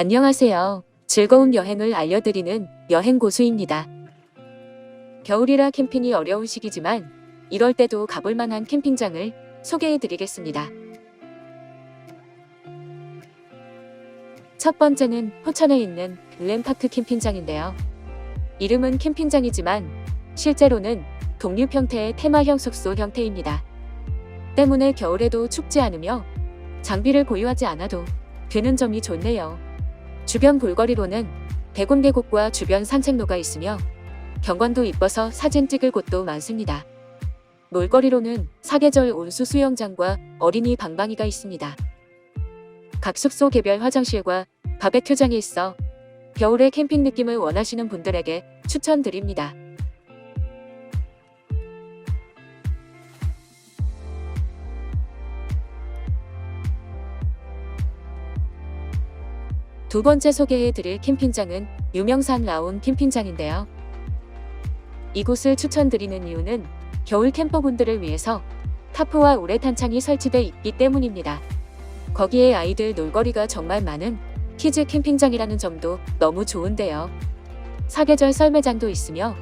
안녕하세요. 즐거운 여행을 알려드리는 여행 고수입니다. 겨울이라 캠핑이 어려운 시기지만 이럴 때도 가볼 만한 캠핑장을 소개해 드리겠습니다. 첫 번째는 포천에 있는 글램파크 캠핑장인데요. 이름은 캠핑장이지만 실제로는 독립 형태의 테마형 숙소 형태입니다. 때문에 겨울에도 춥지 않으며 장비를 보유하지 않아도 되는 점이 좋네요. 주변 볼거리로는 대곤 계곡과 주변 산책로가 있으며 경관도 이뻐서 사진 찍을 곳도 많습니다. 놀거리로는 사계절 온수 수영장과 어린이 방방이가 있습니다. 각 숙소 개별 화장실과 바베큐장이 있어 겨울에 캠핑 느낌을 원하시는 분들에게 추천드립니다. 두 번째 소개해 드릴 캠핑장은 유명산 라온 캠핑장인데요. 이곳을 추천드리는 이유는 겨울 캠퍼분들을 위해서 타프와 우레탄창이 설치돼 있기 때문입니다. 거기에 아이들 놀거리가 정말 많은 키즈 캠핑장이라는 점도 너무 좋은데요. 사계절 썰매장도 있으며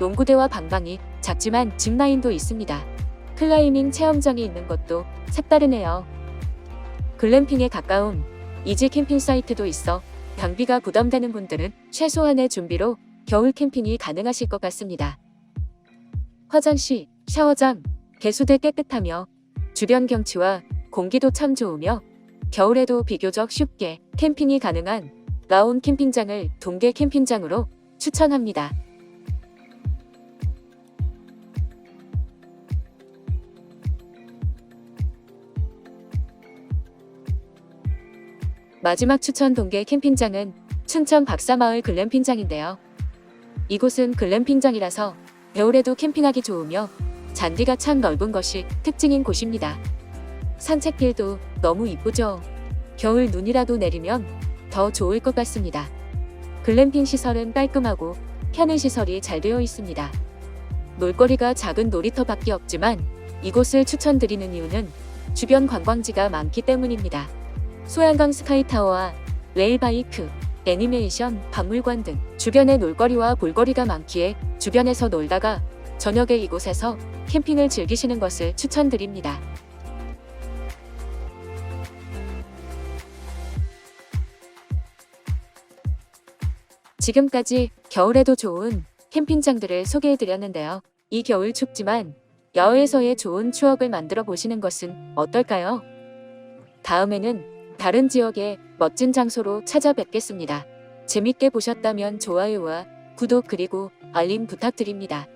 농구대와 방방이 작지만 짚라인도 있습니다. 클라이밍 체험장이 있는 것도 색다르네요. 글램핑에 가까운 이지 캠핑 사이트도 있어 경비가 부담되는 분들은 최소한의 준비로 겨울 캠핑이 가능하실 것 같습니다. 화장실, 샤워장, 개수대 깨끗하며 주변 경치와 공기도 참 좋으며 겨울에도 비교적 쉽게 캠핑이 가능한 라온 캠핑장을 동계 캠핑장으로 추천합니다. 마지막 추천 동계 캠핑장은 춘천 박사마을 글램핑장인데요. 이곳은 글램핑장이라서 겨울에도 캠핑하기 좋으며 잔디가 참 넓은 것이 특징인 곳입니다. 산책길도 너무 이쁘죠? 겨울 눈이라도 내리면 더 좋을 것 같습니다. 글램핑 시설은 깔끔하고 편의 시설이 잘 되어 있습니다. 놀거리가 작은 놀이터밖에 없지만 이곳을 추천드리는 이유는 주변 관광지가 많기 때문입니다. 소양강 스카이타워와 레일바이크, 애니메이션, 박물관 등 주변에 놀거리와 볼거리가 많기에 주변에서 놀다가 저녁에 이곳에서 캠핑을 즐기시는 것을 추천드립니다. 지금까지 겨울에도 좋은 캠핑장들을 소개해드렸는데요. 이 겨울 춥지만 야외에서의 좋은 추억을 만들어 보시는 것은 어떨까요? 다음에는 다른 지역의 멋진 장소로 찾아뵙겠습니다. 재밌게 보셨다면 좋아요와 구독 그리고 알림 부탁드립니다.